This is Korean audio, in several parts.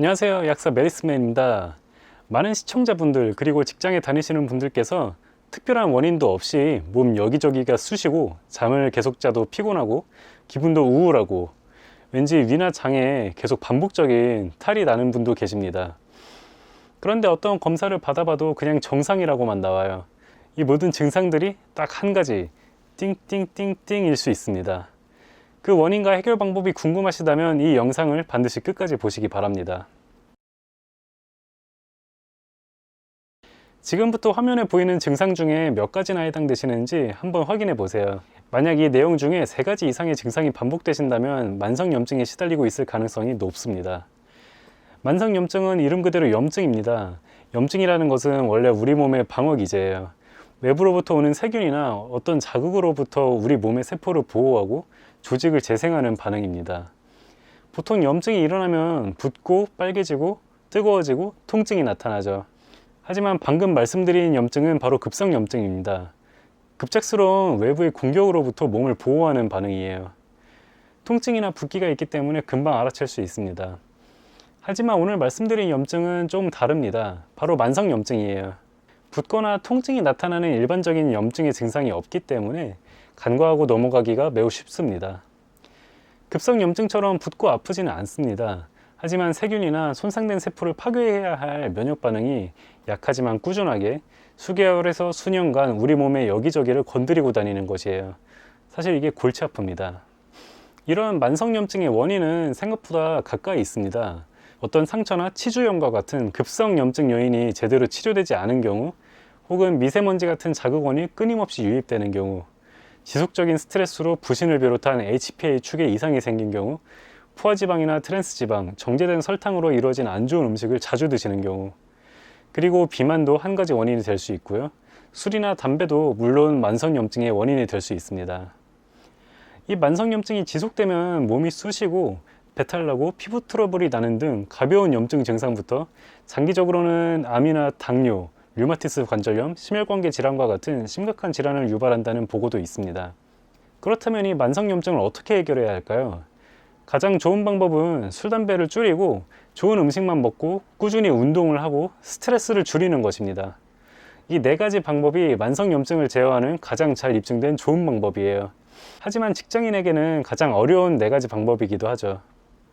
안녕하세요. 약사 메리스맨입니다. 많은 시청자분들 그리고 직장에 다니시는 분들께서 특별한 원인도 없이 몸 여기저기가 쑤시고 잠을 계속 자도 피곤하고 기분도 우울하고 왠지 위나 장에 계속 반복적인 탈이 나는 분도 계십니다. 그런데 어떤 검사를 받아봐도 그냥 정상이라고만 나와요. 이 모든 증상들이 딱 한 가지 띵띵띵띵일 수 있습니다. 그 원인과 해결 방법이 궁금하시다면 이 영상을 반드시 끝까지 보시기 바랍니다. 지금부터 화면에 보이는 증상 중에 몇 가지나 해당되시는지 한번 확인해 보세요. 만약 이 내용 중에 세 가지 이상의 증상이 반복되신다면 만성염증에 시달리고 있을 가능성이 높습니다. 만성염증은 이름 그대로 염증입니다. 염증이라는 것은 원래 우리 몸의 방어 기제예요. 외부로부터 오는 세균이나 어떤 자극으로부터 우리 몸의 세포를 보호하고 조직을 재생하는 반응입니다. 보통 염증이 일어나면 붓고 빨개지고 뜨거워지고 통증이 나타나죠. 하지만 방금 말씀드린 염증은 바로 급성 염증입니다. 급작스러운 외부의 공격으로부터 몸을 보호하는 반응이에요. 통증이나 붓기가 있기 때문에 금방 알아챌 수 있습니다. 하지만 오늘 말씀드린 염증은 좀 다릅니다. 바로 만성 염증이에요. 붓거나 통증이 나타나는 일반적인 염증의 증상이 없기 때문에 간과하고 넘어가기가 매우 쉽습니다. 급성 염증처럼 붓고 아프지는 않습니다. 하지만 세균이나 손상된 세포를 파괴해야 할 면역 반응이 약하지만 꾸준하게 수개월에서 수년간 우리 몸의 여기저기를 건드리고 다니는 것이에요. 사실 이게 골치 아픕니다. 이런 만성염증의 원인은 생각보다 가까이 있습니다. 어떤 상처나 치주염과 같은 급성 염증 요인이 제대로 치료되지 않은 경우 혹은 미세먼지 같은 자극원이 끊임없이 유입되는 경우 지속적인 스트레스로 부신을 비롯한 HPA 축에 이상이 생긴 경우 포화지방이나 트랜스지방, 정제된 설탕으로 이루어진 안 좋은 음식을 자주 드시는 경우 그리고 비만도 한 가지 원인이 될 수 있고요. 술이나 담배도 물론 만성염증의 원인이 될 수 있습니다. 이 만성염증이 지속되면 몸이 쑤시고 배탈 나고 피부 트러블이 나는 등 가벼운 염증 증상부터 장기적으로는 암이나 당뇨, 류마티스 관절염, 심혈관계 질환과 같은 심각한 질환을 유발한다는 보고도 있습니다. 그렇다면 이 만성염증을 어떻게 해결해야 할까요? 가장 좋은 방법은 술, 담배를 줄이고 좋은 음식만 먹고 꾸준히 운동을 하고 스트레스를 줄이는 것입니다. 이 네 가지 방법이 만성염증을 제어하는 가장 잘 입증된 좋은 방법이에요. 하지만 직장인에게는 가장 어려운 네 가지 방법이기도 하죠.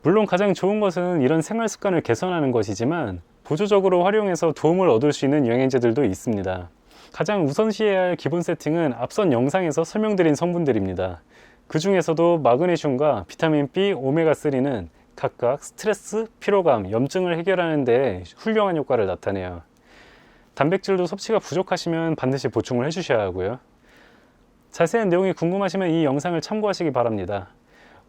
물론 가장 좋은 것은 이런 생활 습관을 개선하는 것이지만 보조적으로 활용해서 도움을 얻을 수 있는 영양제들도 있습니다. 가장 우선시해야 할 기본 세팅은 앞선 영상에서 설명드린 성분들입니다. 그 중에서도 마그네슘과 비타민 B, 오메가3는 각각 스트레스, 피로감, 염증을 해결하는 데 훌륭한 효과를 나타내요. 단백질도 섭취가 부족하시면 반드시 보충을 해주셔야 하고요. 자세한 내용이 궁금하시면 이 영상을 참고하시기 바랍니다.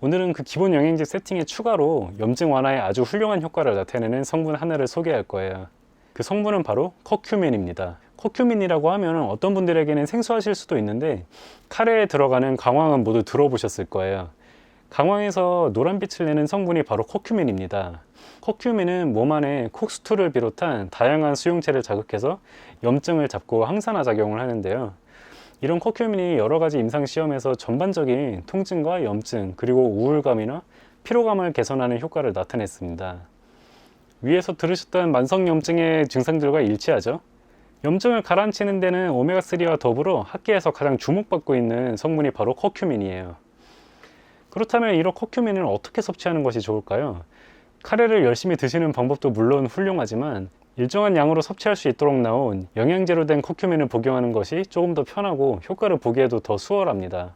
오늘은 그 기본 영양제 세팅에 추가로 염증 완화에 아주 훌륭한 효과를 나타내는 성분 하나를 소개할 거예요. 그 성분은 바로 커큐민입니다. 커큐민이라고 하면 어떤 분들에게는 생소하실 수도 있는데 카레에 들어가는 강황은 모두 들어보셨을 거예요. 강황에서 노란빛을 내는 성분이 바로 커큐민입니다. 커큐민은 몸 안에 콕스투를 비롯한 다양한 수용체를 자극해서 염증을 잡고 항산화 작용을 하는데요. 이런 커큐민이 여러 가지 임상 시험에서 전반적인 통증과 염증 그리고 우울감이나 피로감을 개선하는 효과를 나타냈습니다. 위에서 들으셨던 만성염증의 증상들과 일치하죠. 염증을 가라앉히는 데는 오메가3와 더불어 학계에서 가장 주목받고 있는 성분이 바로 커큐민이에요. 그렇다면 이런 커큐민을 어떻게 섭취하는 것이 좋을까요? 카레를 열심히 드시는 방법도 물론 훌륭하지만 일정한 양으로 섭취할 수 있도록 나온 영양제로 된 커큐민을 복용하는 것이 조금 더 편하고 효과를 보기에도 더 수월합니다.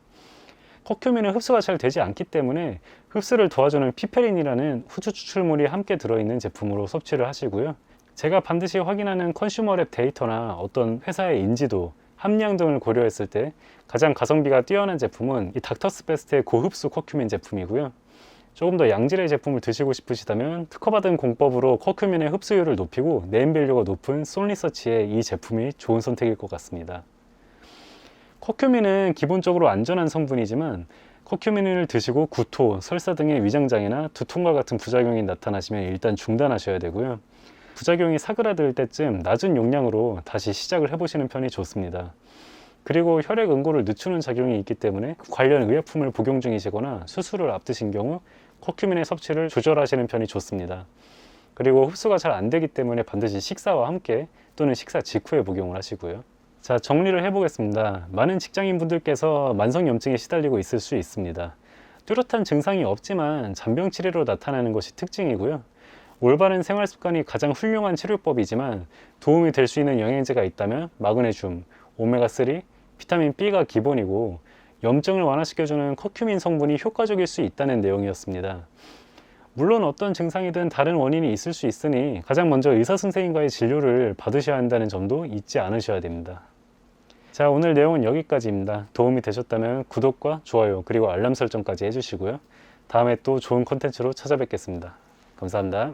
커큐민은 흡수가 잘 되지 않기 때문에 흡수를 도와주는 피페린이라는 후추 추출물이 함께 들어있는 제품으로 섭취를 하시고요. 제가 반드시 확인하는 컨슈머랩 데이터나 어떤 회사의 인지도, 함량 등을 고려했을 때 가장 가성비가 뛰어난 제품은 이 닥터스 베스트의 고흡수 커큐민 제품이고요. 조금 더 양질의 제품을 드시고 싶으시다면 특허받은 공법으로 커큐민의 흡수율을 높이고 네임밸류가 높은 솔리서치의 이 제품이 좋은 선택일 것 같습니다. 커큐민은 기본적으로 안전한 성분이지만 커큐민을 드시고 구토, 설사 등의 위장장애나 두통과 같은 부작용이 나타나시면 일단 중단하셔야 되고요. 부작용이 사그라들 때쯤 낮은 용량으로 다시 시작을 해보시는 편이 좋습니다. 그리고 혈액 응고를 늦추는 작용이 있기 때문에 관련 의약품을 복용 중이시거나 수술을 앞두신 경우 커큐민의 섭취를 조절하시는 편이 좋습니다. 그리고 흡수가 잘 안 되기 때문에 반드시 식사와 함께 또는 식사 직후에 복용을 하시고요. 자, 정리를 해보겠습니다. 많은 직장인 분들께서 만성염증에 시달리고 있을 수 있습니다. 뚜렷한 증상이 없지만 잔병 치레로 나타나는 것이 특징이고요. 올바른 생활 습관이 가장 훌륭한 치료법이지만 도움이 될 수 있는 영양제가 있다면 마그네슘, 오메가3, 비타민 B가 기본이고 염증을 완화시켜주는 커큐민 성분이 효과적일 수 있다는 내용이었습니다. 물론 어떤 증상이든 다른 원인이 있을 수 있으니 가장 먼저 의사 선생님과의 진료를 받으셔야 한다는 점도 잊지 않으셔야 됩니다. 자, 오늘 내용은 여기까지입니다. 도움이 되셨다면 구독과 좋아요 그리고 알람 설정까지 해주시고요. 다음에 또 좋은 컨텐츠로 찾아뵙겠습니다. 감사합니다.